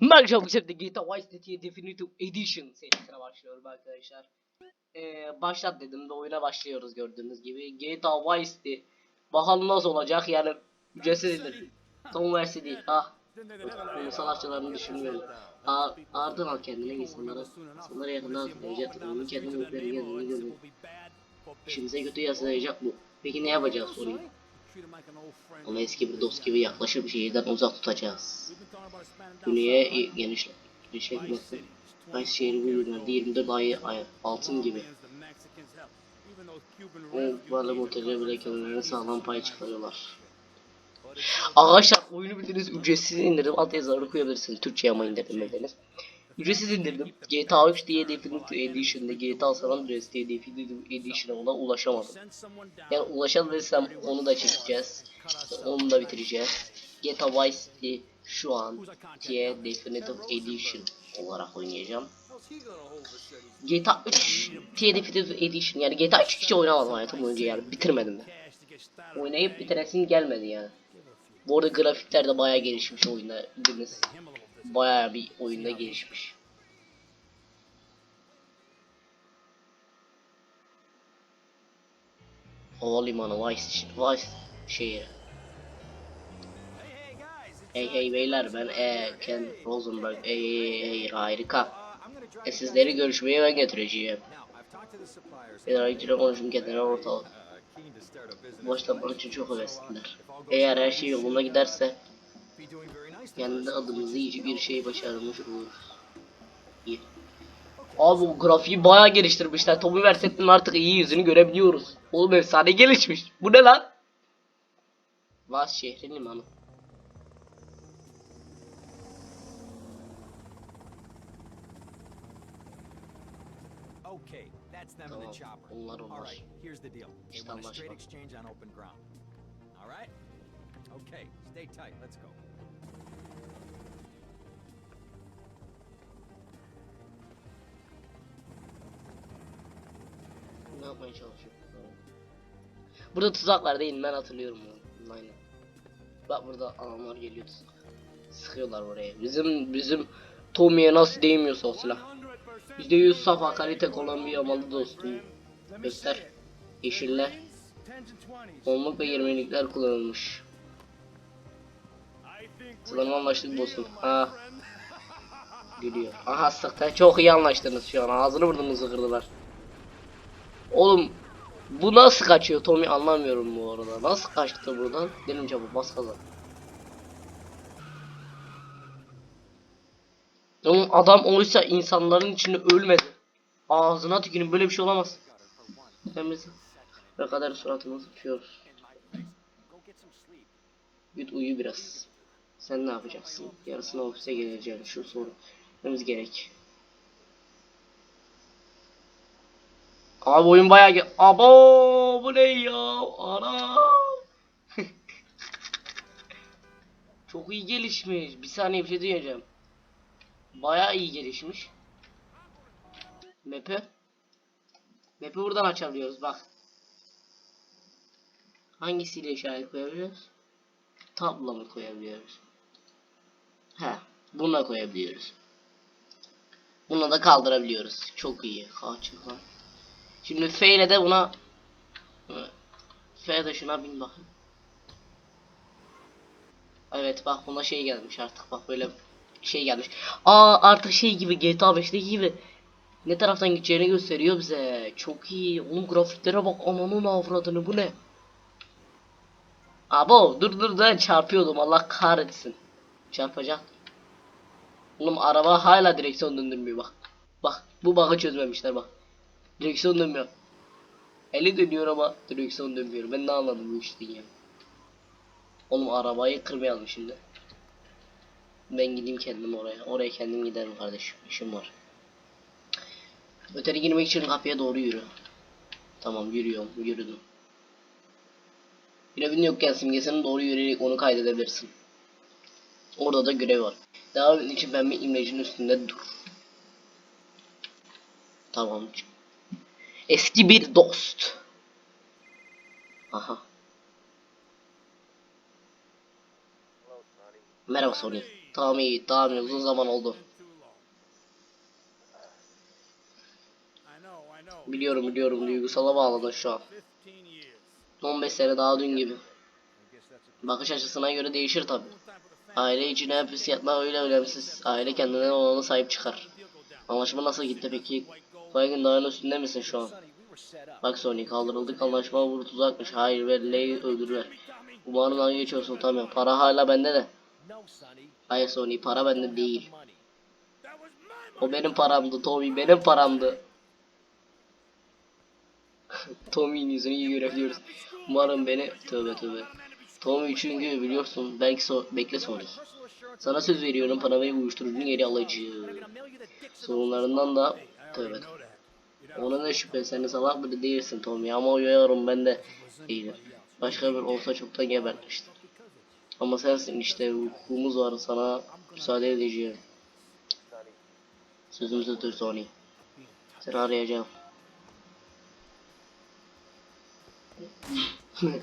Merhaba bu sefer de GTA Vice City Definitive Edition serisine başlıyorum arkadaşlar. Ee, başlat dedim de oyuna başlıyoruz gördüğünüz gibi. GTA Vice City. Bakalım nasıl olacak yani ücretsizdir. Son versi değil. Ah. Bunu sanatçılarını düşünmüyorum. Aa, ardın al kendine insanlara. İnsanlara yakından hatırlayacak. Onun kendini mutları kendini görüyor. İşimize kötü yansıyacak bu. Peki ne yapacağız sorayım. Ona eski bir dost gibi yaklaşıp şehirden uzak tutacağız. Güneye genişle, genişletmesi. Kaç şehri bu günlerde 24 ay, ay altın gibi. O varlık otelde bile kendilerine sağlam pay çıkarıyorlar. Arkadaşlar oyunu bildiğiniz ücretsiz indirdim. Alt yazıları koyabilirsiniz. Türkçe ama indirdim efendim. Ücretsiz indirdim. GTA 3 diye Definitive Edition'da GTA San Andreas diye Definitive Edition'a ona ulaşamadım. Yani ulaşabilirsem onu da çekeceğiz. Onu da bitireceğiz. GTA Vice City şu an diye Definitive Edition olarak oynayacağım. GTA 3 diye Definitive Edition yani GTA 3 hiç oynamadım hayatım boyunca yani bitirmedim de. Oynayıp bitiresim gelmedi yani. Bu arada grafikler de bayağı gelişmiş oyunda. Bayağı bir oyunda gelişmiş. Havalimanı Vice, Vice şehri. Hey hey beyler ben e, Ken Rosenberg. Hey hey hey harika. E, sizleri görüşmeye ben götüreceğim. Federalciyle konuşum kendine ortalık. Başlatmak için çok hevesliler. Eğer her şey yoluna giderse kendi adımızı iyice bir şey başarmış oluruz. İyi. Abi bu grafiği bayağı geliştirmişler. Tommy Versetti'nin artık iyi yüzünü görebiliyoruz. Oğlum efsane gelişmiş. Bu ne lan? Vas şehrin limanı. Okay, that's them in the chopper. onlar All onlar. right, here's the deal. They want a straight exchange on open ground. All right? Okay, stay tight. Let's go. Ne yapmaya çalışıyor? Burada tuzak var değil? Ben hatırlıyorum bunu. Aynen. Bak burada adamlar geliyor tuzak. Sıkıyorlar oraya. Bizim bizim Tommy'ye nasıl değmiyorsa o silah. %100 saf kalite Kolombiya malı dostum. Göster. Yeşiller. Onluk ve 20'likler kullanılmış. Sanırım anlaştık dostum. Ha. Gülüyor. Aha sıktı. Çok iyi anlaştınız şu an. Ağzını burnunuzu kırdılar. Oğlum bu nasıl kaçıyor Tommy anlamıyorum bu arada. Nasıl kaçtı buradan? Benim çabuk bas gaza. Oğlum adam oysa insanların içinde ölmedi. Ağzına tükürün böyle bir şey olamaz. Temiz. Ne kadar suratımız uçuyoruz. Go get some sleep. Git uyu biraz. Sen ne yapacaksın? Yarısına ofise geleceğim. Şu soru. Gitmemiz gerek. Abi oyun bayağı ge- Abo bu ne ya? Ana. Çok iyi gelişmiş. Bir saniye bir şey diyeceğim. Bayağı iyi gelişmiş. Map'i. Map'i buradan açabiliyoruz bak. Hangisiyle işaret koyabiliyoruz? Tablo mu koyabiliyoruz? He, bununla koyabiliyoruz. Bunu da kaldırabiliyoruz. Çok iyi. Kaç lan. Şimdi F ile de buna F de şuna bin bakın. Evet bak buna şey gelmiş artık bak böyle şey gelmiş. Aa artık şey gibi GTA 5'teki gibi ne taraftan gideceğini gösteriyor bize. Çok iyi. Oğlum grafiklere bak ananın avradını bu ne? Abo dur dur dur çarpıyordum Allah kahretsin. Çarpacak. Oğlum araba hala direksiyon döndürmüyor bak. Bak bu bug'ı çözmemişler bak. Direksiyon dönmüyor. Eli dönüyor ama direksiyon dönmüyor. Ben ne anladım bu işten ya. Oğlum arabayı kırmayalım şimdi. Ben gideyim kendim oraya. Oraya kendim giderim kardeşim. İşim var. Öteri girmek için kapıya doğru yürü. Tamam yürüyorum. Yürüdüm. Görevin yokken simgesine doğru yürüyerek onu kaydedebilirsin. Orada da görev var. Devam için pembe imlecin üstünde dur. Tamam. Eski bir dost. Aha. Merhaba Sony. Tamam iyi. Tamam iyi. Uzun zaman oldu. Biliyorum biliyorum. Duygusala bağladın şu an. 15 sene daha dün gibi. Bakış açısına göre değişir tabi. Aile için hepsi yatma öyle önemsiz. Aile kendine olana sahip çıkar. Anlaşma nasıl gitti peki? Baygın dağın üstünde misin şu an? Bak Sony kaldırıldık anlaşma bu tuzakmış. Hayır ve Ley'i öldürürler. Umarım dalga geçiyorsun tamam. Para hala bende de. Hayır Sony para bende değil. O benim paramdı Tommy benim paramdı. Tommy'nin yüzünü iyi görebiliyoruz. Umarım beni tövbe tövbe. Tommy çünkü biliyorsun belki so bekle Sony. Sana söz veriyorum para ve uyuşturucunu geri alacağım. Sorunlarından da tövbe tövbe. Ona ne şüphe sen salak biri değilsin Tommy ama uyuyorum ben de değilim. Başka bir olsa çoktan gebertmiştim. Ama sensin işte hukukumuz var sana müsaade edeceğim. Sözümüzü tut Sony. Seni arayacağım.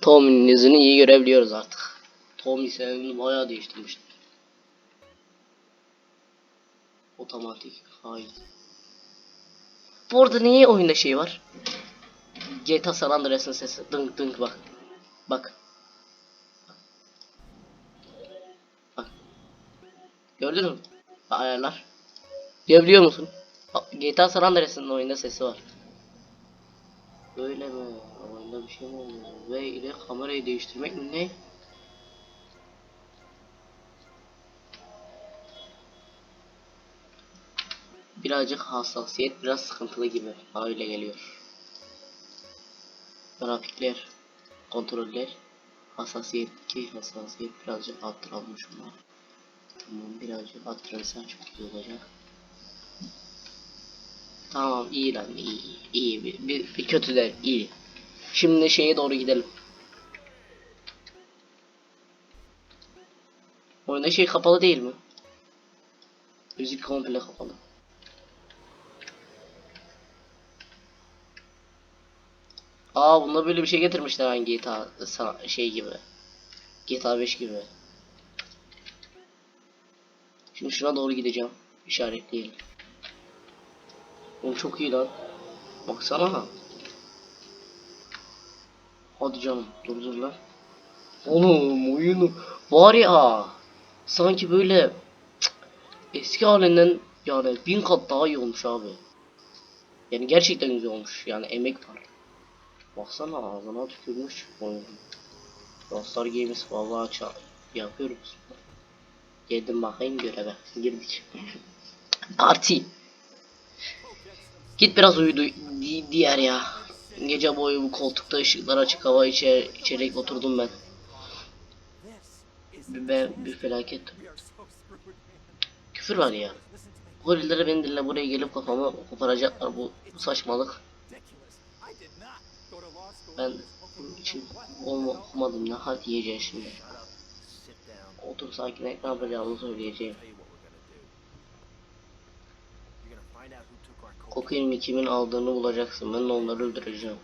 Tommy'nin yüzünü iyi görebiliyoruz artık. Tommy sevgini bayağı değiştirmişti. Otomatik. Hayır. Bu arada niye oyunda şey var? GTA San Andreas'ın sesi. Dınk dınk bak. Bak. Bak. Gördün mü? Ayarlar. Duyabiliyor musun? GTA San Andreas'ın oyunda sesi var. Böyle mi? Oyunda bir şey mi oluyor? Ve ile kamerayı değiştirmek mi ne? Birazcık hassasiyet biraz sıkıntılı gibi. Öyle geliyor. Grafikler, kontroller, hassasiyet ki hassasiyet birazcık arttıralım şunlar. Tamam birazcık arttırırsan çok iyi olacak. Tamam iyi lan iyi iyi bir, bir, bir kötü de iyi. Şimdi şeye doğru gidelim. Oyunda şey kapalı değil mi? Müzik komple kapalı. Aa bunda böyle bir şey getirmişler hangi GTA şey gibi. GTA 5 gibi. Şimdi şuna doğru gideceğim. İşaretleyelim. Oğlum çok iyi lan. Baksana. Hadi canım dur dur lan. Oğlum oyunu var ya. Sanki böyle cık, eski halinden yani bin kat daha iyi olmuş abi. Yani gerçekten güzel olmuş. Yani emek var. Baksana ağzına tükürmüş oyunu. Rockstar Games vallahi ça yapıyoruz. Girdim bakayım göreve. Girdik. Parti. Git biraz uyu di- di- diğer ya. Gece boyu bu koltukta ışıklar açık hava içer içerek oturdum ben. Ben bir felaket. Küfür var ya. Gorillere beni dinle buraya gelip kafamı koparacaklar bu, bu saçmalık. Ben bunun için olma, okumadım ne halt yiyeceğim şimdi. Otur sakin ne yapacağımı söyleyeceğim. Kokaini kimin aldığını bulacaksın. Ben onları öldüreceğim.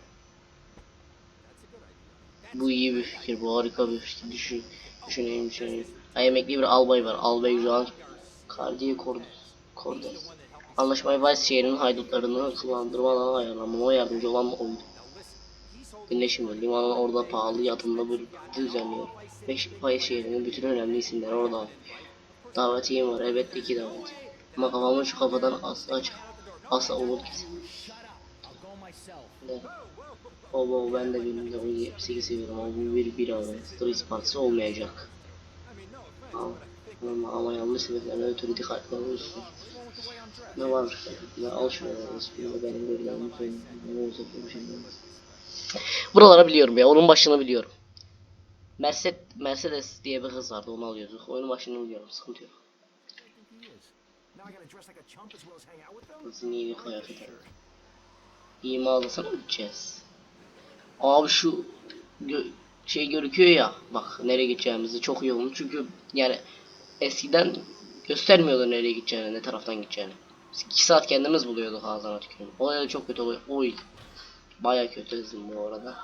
Bu iyi bir fikir. Bu harika bir fikir. Düşün, düşüneyim düşüneyim. Ay emekli bir albay var. Albay Juan Cardiye Cordes. Anlaşmayı Vice şehrinin haydutlarını kılandırmadan ayarlamama yardımcı olan oydu. Dinle şimdi. Limanın orada pahalı yatımda düzenliyor. Ve Vice şehrinin bütün önemli isimleri orada. Davetiyim var. Evet iki davet. Ama kafamı şu kafadan asla çık. Asla umut kesin. Ne? Baba ben de benim de 78 seviyorum ama bu bir bir ara Street partisi olmayacak. Ama, ama, ama yanlış sebeplerden ötürü dikkatli olursun. Ne var? Ne al şunu. Benim görülen ne olacak bir şey olmaz. Buraları biliyorum ya. Onun başını biliyorum. Mercedes, Mercedes diye bir kız vardı onu alıyorduk. Oyunun başını biliyorum. Sıkıntı yok. Kızın iyi bir kıyafet. İyi mağazasına mı gideceğiz? Abi şu gö- şey gözüküyor ya bak nereye gideceğimizi çok iyi olmuş çünkü yani eskiden göstermiyordu nereye gideceğini ne taraftan gideceğini. Biz 2 saat kendimiz buluyorduk ağzına tükürüm. O da çok kötü oluyor. Oy. Baya kötü hızım bu arada.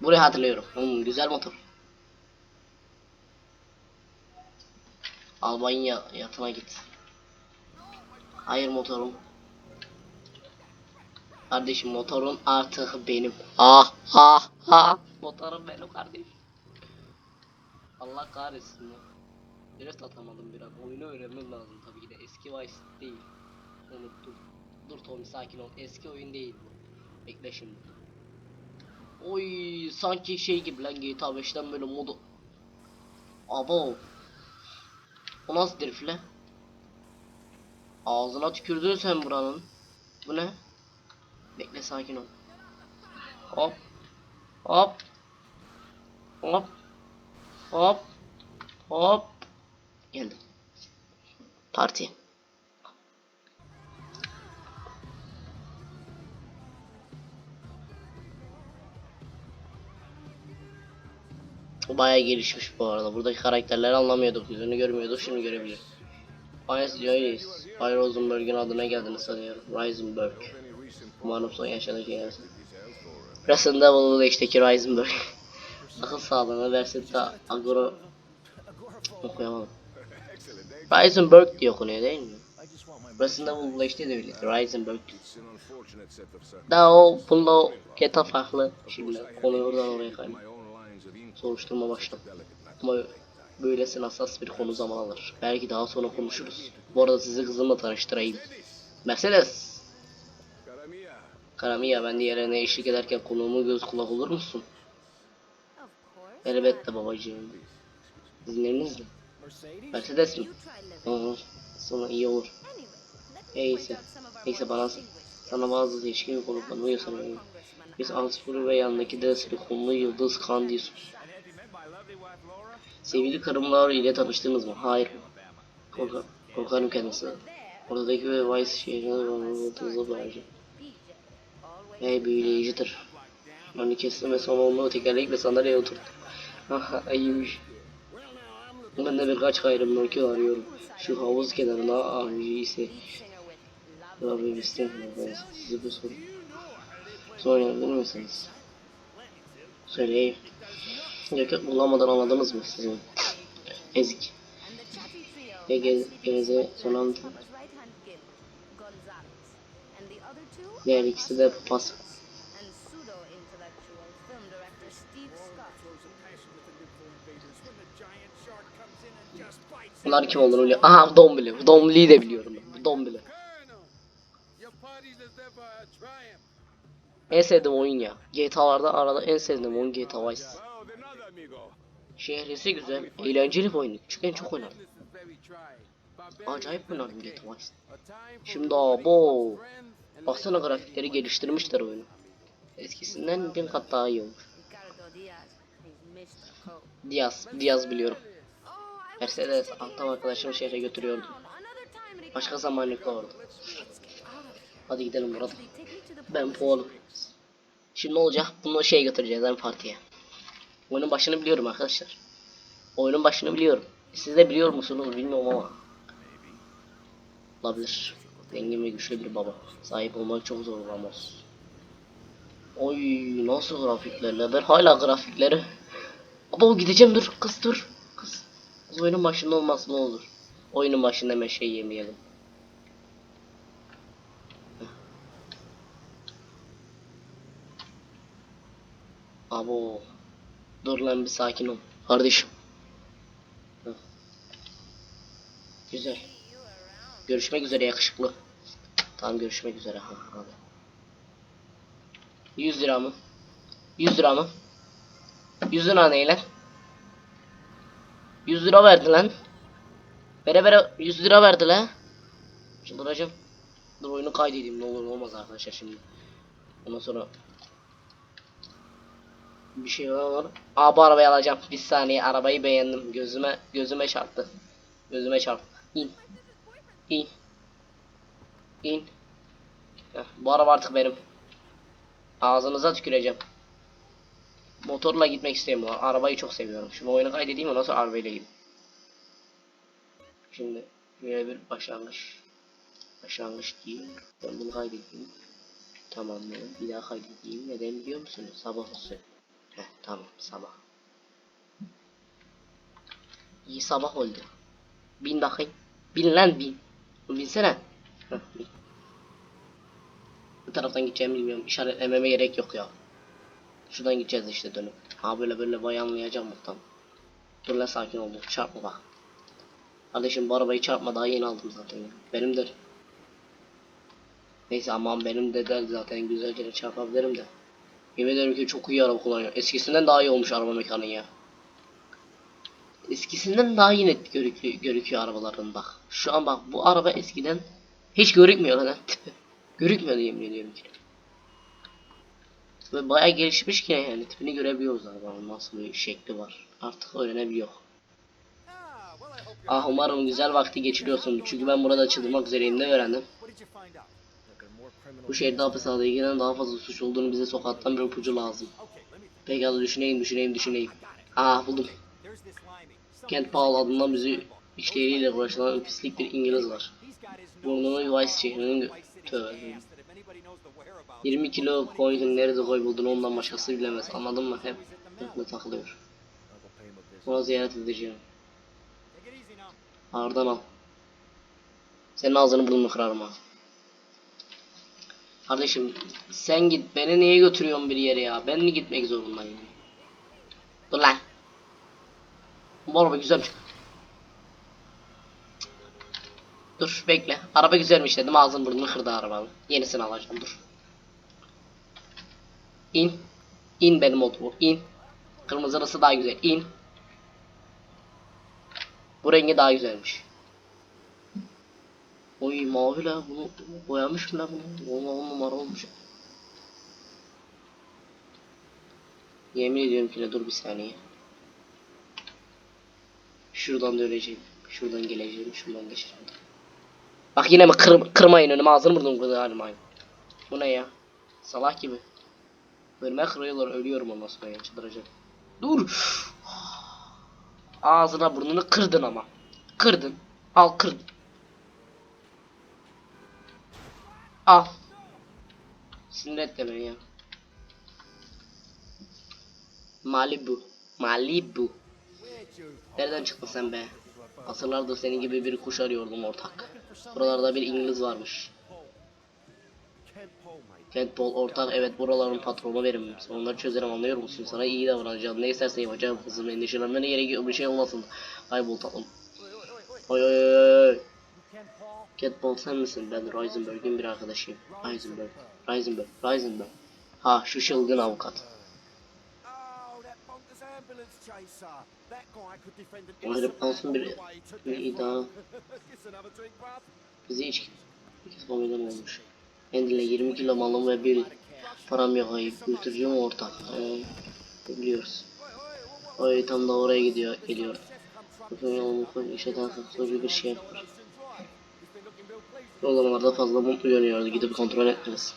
Burayı hatırlıyorum. Hmm, güzel motor. Albanya yatına git. Hayır motorum. Kardeşim motorun artık benim. Ah ah ah. Motorum benim kardeşim. Allah kahretsin ya. Drift atamadım biraz. Oyunu öğrenmem lazım tabii ki de. Eski Vice değil. Unuttum. Dur Tommy sakin ol. Eski oyun değil bu. Bekle şimdi. Oy sanki şey gibi lan GTA 5'ten böyle modu. Abo. O nasıl drift lan? Ağzına tükürdün sen buranın. Bu ne? Bekle sakin ol. Hop. Hop. Hop. Hop. Hop. Geldim. Parti. Bu bayağı gelişmiş bu arada. Buradaki karakterleri anlamıyorduk. Yüzünü görmüyorduk. Şimdi görebiliyoruz. Aynes Joyce. Bay Rosenberg'in adına geldiğini sanıyorum. Reisenberg. Umarım son yaşadığı şey gelsin. Resident Evil'da işteki Reisenberg. Akıl sağlığına versin de agro okuyamadım. Reisenberg diye okunuyor değil mi? Resident Evil'da işte de öyle. Reisenberg. Daha o bunda GTA farklı. Şimdi konuyu oradan oraya kayma. Soruşturma başladı. Ama böylesine hassas bir konu zaman alır. Belki daha sonra konuşuruz. Bu arada sizi kızımla tanıştırayım. Mercedes. Karamiya ben diğerine eşlik ederken konuğumu göz kulak olur musun? Elbette babacığım. İzninizle. Mercedes mi? Hı. Sonra iyi olur. Neyse. Neyse bana sana bazı değişik bir konuklarımı göstereyim. Biz Ansfur ve yanındaki de silikonlu yıldız Candice. Sevgili karım Laura ile tanıştınız mı? Hayır. Korkar, korkarım kendisi. Oradaki ve Vice şehrine bağlantınızı bağlayacak. Ve büyüleyicidir. Onu kestim ve sonra onu tekerlekle sandalyeye oturdum. Haha iyiymiş. Ben de birkaç gayrimülkü arıyorum. Şu havuz kenarına avcı ise Rabbi istemiyorum. Size bir soru. Sorabilir misiniz? Söyleyeyim. Yakıt bulamadan anladınız mı sizin? Ezik. Ve gez, geze sonan diğer ikisi de pas. Bunlar kim olduğunu biliyor. Aha Dombili. Dombili'yi de biliyorum. Dombili. En sevdiğim oyun ya. GTA'larda arada en sevdiğim oyun GTA Vice. Şehrisi güzel, eğlenceli bir oyun. Küçükken çok oynadım. Acayip oynadım GTA Vice. Şimdi abo. Baksana grafikleri geliştirmişler oyunu. Eskisinden bin kat daha iyi olmuş. Diaz, Diaz biliyorum. Mercedes, alttan arkadaşımı şehre götürüyordu. Başka zaman yok orada. Hadi gidelim burada. Ben puanım. Şimdi ne olacak? Bunu şey götüreceğiz hem partiye. Oyunun başını biliyorum arkadaşlar. Oyunun başını biliyorum. Siz de biliyor musunuz bilmiyorum ama. Olabilir. Zengin ve güçlü bir baba. Sahip olmak çok zor Ramos. Oy nasıl grafiklerle ben hala grafikleri. Baba gideceğim dur kız dur. Kız. Oyunun başında olmaz ne olur. Oyunun başında hemen şey yemeyelim. Abo. Dur lan bir sakin ol. Kardeşim. Güzel. Görüşmek üzere yakışıklı. Tamam görüşmek üzere. Ha, hadi. 100 lira mı? 100 lira mı? 100 lira ne lan? 100 lira verdi lan. Bere bere 100 lira verdi lan. Çıldıracağım. Dur oyunu kaydedeyim ne olur ne olmaz arkadaşlar şimdi. Ondan sonra bir şey var. Aa bu arabayı alacağım. Bir saniye arabayı beğendim. Gözüme gözüme çarptı. Gözüme çarptı. İn. İn. İn. Heh, bu araba artık benim. Ağzınıza tüküreceğim. Motorla gitmek istemiyorum. Arabayı çok seviyorum. Şimdi oyunu kaydedeyim ondan sonra arabayla gideyim. Şimdi şöyle bir başlangıç. Başlangıç diyeyim. Ben bunu kaydedeyim. Tamam mı? Bir daha kaydedeyim. Neden biliyor musunuz? Sabah olsun. Heh. Tamam sabah. İyi sabah oldu. Bin bakayım. Bin lan bin. Binsene. Heh, bin. Bu taraftan gideceğimi bilmiyorum. İşaretlememe gerek yok ya. Şuradan gideceğiz işte dönüp. Ha böyle böyle bayanlayacağım muhtemelen. Dur lan sakin ol. Çarpma bak. Kardeşim bu arabayı çarpma daha yeni aldım zaten ya. Benim de. Neyse aman benim de der zaten güzelce çarpabilirim de. Yemin ederim ki çok iyi araba kullanıyor. Eskisinden daha iyi olmuş araba mekaniği ya. Eskisinden daha iyi net görüküyor, görüküyor arabaların bak. Şu an bak bu araba eskiden hiç görükmüyor lan. Görükmüyordu yemin ediyorum ki. Ve bayağı gelişmiş ki yani tipini görebiliyoruz arabanın nasıl bir şekli var. Artık öğrenebiliyor. Ah. Ah umarım güzel vakti geçiriyorsun. Çünkü ben burada çıldırmak üzereyim ne öğrendim. Bu şehirde hapishaneye giren daha fazla suç olduğunu bize sokaktan bir ipucu lazım. Pekala düşüneyim düşüneyim düşüneyim. Aa buldum. Kent Paul adından bizi işleriyle uğraşılan pislik bir İngiliz var. Burnunu Vice şehrinin Tövbe. 20 kilo coin'in nerede koyulduğunu ondan başkası bilemez. Anladın mı? Hep aklına takılıyor. Ona ziyaret edeceğim. Ağırdan al. Senin ağzını burnunu kırarım ha. Kardeşim sen git. Beni niye götürüyorsun bir yere ya? Ben mi gitmek zorundayım? Dur lan. Bu araba güzelmiş. Dur bekle. Araba güzelmiş dedim. Ağzını burnunu kırdı arabanın. Yenisini alacağım dur. İn. İn benim oldu bu. İn. Kırmızılısı daha güzel. İn. Bu rengi daha güzelmiş. Oy mavi la bunu boyamış mı la bunu? Valla on numara olmuş. Yemin ediyorum ki ne dur bir saniye. Şuradan döneceğim. Şuradan geleceğim. Şuradan geçeceğim. Bak yine mi kır, kırmayın önüme ağzını vurdum kırmayın. Bu ne ya? Salak gibi. Önüme kırıyorlar ölüyorum ondan sonra çıldıracağım. Dur. Ağzına burnunu kırdın ama. Kırdın. Al kırdın. Al. Sinir etme ya. Malibu. Malibu. Nereden çıktın sen be? Asırlardır senin gibi bir kuş arıyordum ortak. Buralarda bir İngiliz varmış. Paul ortak evet buraların patronu benim. Onları çözerim anlıyor musun? Sana iyi davranacağım. Ne istersen yapacağım kızım. Endişelenmene gerek yok. Bir şey olmasın. Kaybol tatlım. Oy oy oy oy. Paul sen misin? Ben Reisenberg'in bir arkadaşıyım. Reisenberg. Reisenberg. Reisenberg. Ha şu çılgın avukat. O herif man alsın bir, bir iddia. Bizi. İki familden olmuş. Kendine 20 kilo malım ve bir param yok ayıp. Götürücü mü ortak? Ee, biliyoruz. Oy tam da oraya gidiyor, geliyor. Bakın yolunu koy, işe soru bir şey yapar. O zamanlarda fazla mutlu görünüyordu. Gidip kontrol etmelisin.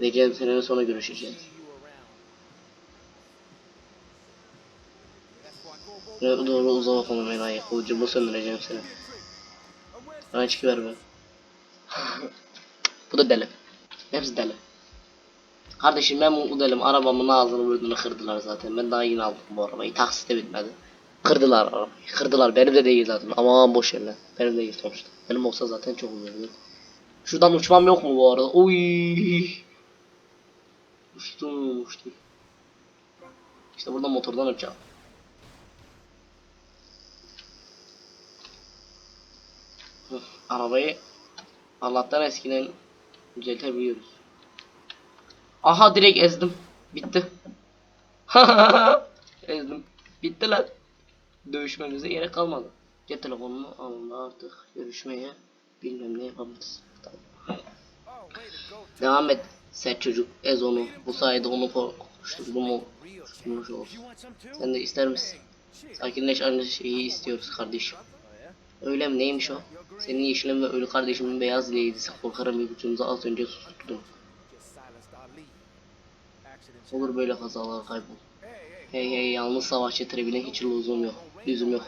Diyeceğim senenin sonra görüşeceğiz. Ve doğru uza bakalım enayi. Kılıcımı söndüreceğim seni. Bana çıkıver be. Bu da deli. Hepsi deli. Kardeşim ben mutlu değilim. Arabamın ağzını burnunu kırdılar zaten. Ben daha yeni aldım bu arabayı. Taksite bitmedi. Kırdılar arabayı. Kırdılar. Benim de değil zaten. Aman boş yerler. Benim de değil sonuçta. Benim olsa zaten çok üzüldüm. Şuradan uçmam yok mu bu arada? Oy. Uçtum uçtum. İşte burada motordan uçacağım. Arabayı Allah'tan eskiden düzeltebiliyoruz. Aha direkt ezdim. Bitti. ezdim. Bitti lan. Dövüşmemize gerek kalmadı. Cep telefonunu alın artık görüşmeye bilmem ne yapabiliriz. Tamam. Devam et. Sert çocuk. Ez onu. Bu sayede onu korkuşturdum o. Kurmuş olsun. Sen de ister misin? Sakinleş aynı şeyi istiyoruz kardeşim. Öyle mi neymiş o? Senin yeşilin ve ölü kardeşimin beyaz leydisi korkarım ipucumuzu az önce. Accidents. Olur böyle kazalar kaybol. Hey, hey. Yalnız savaşçı trebine hiç lüzum yok. Lüzum yok.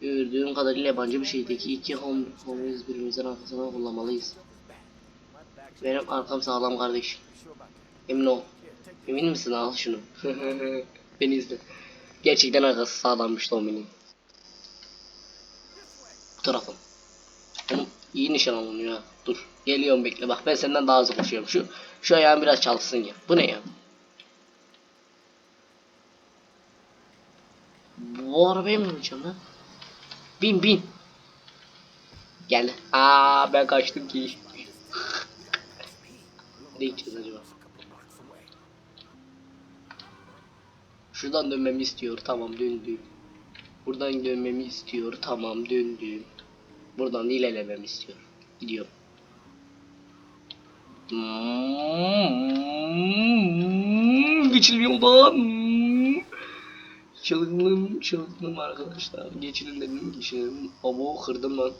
Gördüğüm kadarıyla yabancı bir şeydeki iki hom homiyiz birimizin arkasından kullanmalıyız. Benim arkam sağlam that. Emin ol. Emin misin al şunu. Beni izle. Gerçekten arkası sağlammış Dominik. Bu tarafım. Oğlum iyi nişan alınıyor ha. Dur. Geliyorum bekle bak ben senden daha hızlı koşuyorum. Şu şu ayağım biraz çalışsın ya. Bu ne ya? Bu arabaya mı bineceğim lan? Bin bin. Gel. Aa ben kaçtım ki. Nereye gideceğiz acaba? Şuradan dönmemi istiyor. Tamam döndüm. Buradan dönmemi istiyor. Tamam döndüm. Buradan da ilerlememi istiyor. Gidiyorum. Hmm, Geçilim yoldan. Çılgınlığım, çılgınlığım arkadaşlar. Geçilim dedim, geçilim. Abo kırdım lan.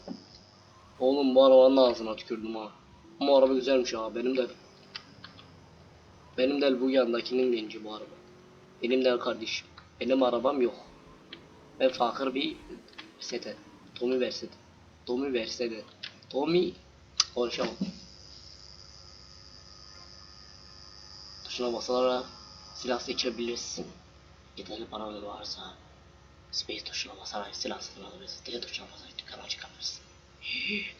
Oğlum bu arabanın ağzına tükürdüm ha. Bu araba güzelmiş ha, benim de. Benim de bu yandakinin genci bu araba. Benim de kardeşim. Benim arabam yok. Ben fakir bir sete. Tommy verse Tommy verse de. Cık, konuşamam. Tuşuna basarak silah seçebilirsin. Yeterli paran varsa Space tuşuna basarak silah satın alabilirsin. D tuşuna basarak dükkana çıkabilirsin.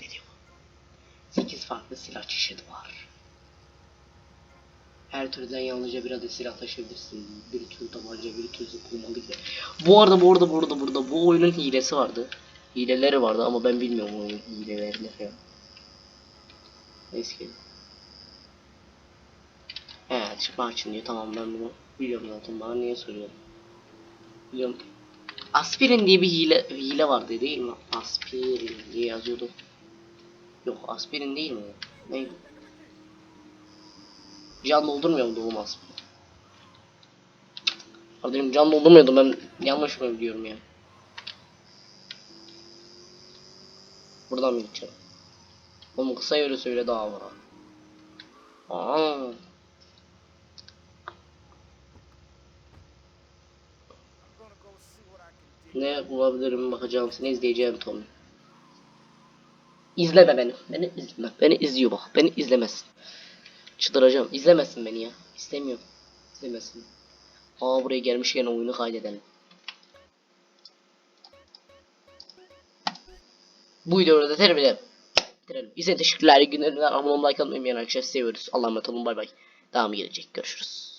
ne diyor bu? 8 farklı silah çeşidi var. Her türden yalnızca bir adet silah taşıyabilirsin. Bir tür tabanca, bir tür zıplamalı gibi. Bu arada bu arada burada burada bu oyunun hilesi vardı. Hileleri vardı ama ben bilmiyorum oyunun hilelerini falan. Neyse ki. Evet çıkma açılıyor tamam ben bunu biliyorum zaten bana niye soruyorsun? Biliyorum. Aspirin diye bir hile hile vardı değil mi? Aspirin diye yazıyordu. Yok aspirin değil mi? Neydi? Can doldurmuyor mu doğum aspirin? Kardeşim can doldurmuyordum ben yanlış mı biliyorum ya? Buradan mı gideceğim? Kısa yürü söyle daha var. Aa. Ne bulabilirim bakacağım seni izleyeceğim Tommy. İzleme beni. Beni izleme. Beni izliyor bak. Beni izlemesin. Çıldıracağım. İzlemesin beni ya. İstemiyorum. İzlemesin. Aa buraya gelmişken oyunu kaydedelim. Bu videoda da terbiye bitirelim. İzlediğiniz teşekkürler. İyi günler. Abone olmayı, like atmayı unutmayın arkadaşlar. Seviyoruz. Allah'a emanet olun. Bay bay. Devamı gelecek. Görüşürüz.